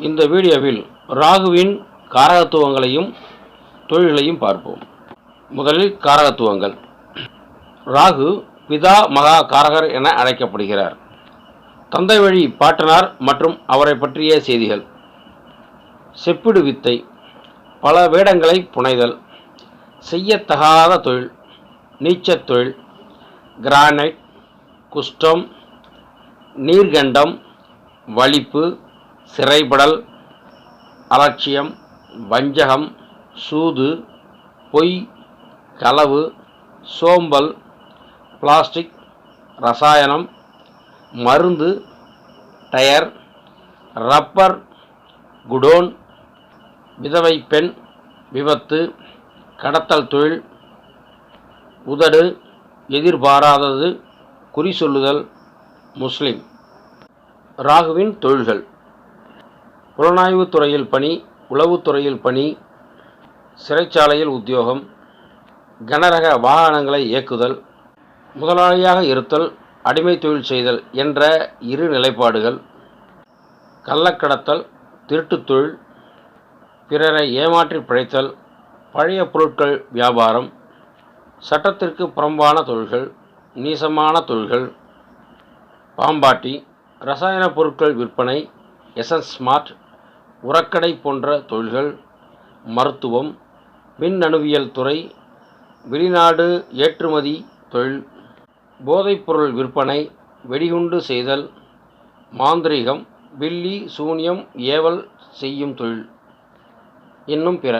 இந்த வீடியோவில் ராகுவின் காரகத்துவங்களையும் தொழில்களையும் பார்ப்போம். முதலில் காரகத்துவங்கள். ராகு பிதா மகா காரகர் என அழைக்கப்படுகிறார். தந்தை வழி பாட்டனார் மற்றும் அவரை பற்றிய செய்திகள். செப்பிடு வித்தை பல வேடங்களை புனைதல் செய்யத்தகாத தொழில் நீச்சத் தொழில் கிரானைட் குஷ்டம் நீர்கண்டம் வலிப்பு சிறைபடல் அலட்சியம் வஞ்சகம் சூது பொய் களவு சோம்பல் பிளாஸ்டிக் ரசாயனம் மருந்து டயர் ரப்பர் குடோன் விதவை பெண் விபத்து கடத்தல் தொழில் உதடு எதிர்பாராதது குறி சொல்லுதல் முஸ்லிம். ராகுவின் தொழில்கள். புலனாய்வுத் துறையில் பணி உளவுத்துறையில் பணி சிறைச்சாலையில் உத்தியோகம் கனரக வாகனங்களை இயக்குதல் முதலாளியாக இருத்தல் அடிமை தொழில் செய்தல் என்ற இரு நிலைப்பாடுகள் கள்ளக்கடத்தல் திருட்டுத் தொழில் பிறரை ஏமாற்றி பிழைத்தல் பழைய பொருட்கள் வியாபாரம் சட்டத்திற்கு புறம்பான தொழில்கள் நீசமான தொழில்கள் பாம்பாட்டி ரசாயன பொருட்கள் விற்பனை எசன்ஸ் ஸ்மார்ட் உரக்கடை போன்ற தொழில்கள் மருத்துவம் மின்னணுவியல் துறை வெளிநாடு ஏற்றுமதி தொழில் போதைப்பொருள் விற்பனை வெடிகுண்டு செய்தல் மாந்திரீகம் வில்லி சூனியம் ஏவல் செய்யும் தொழில் இன்னும் பிற.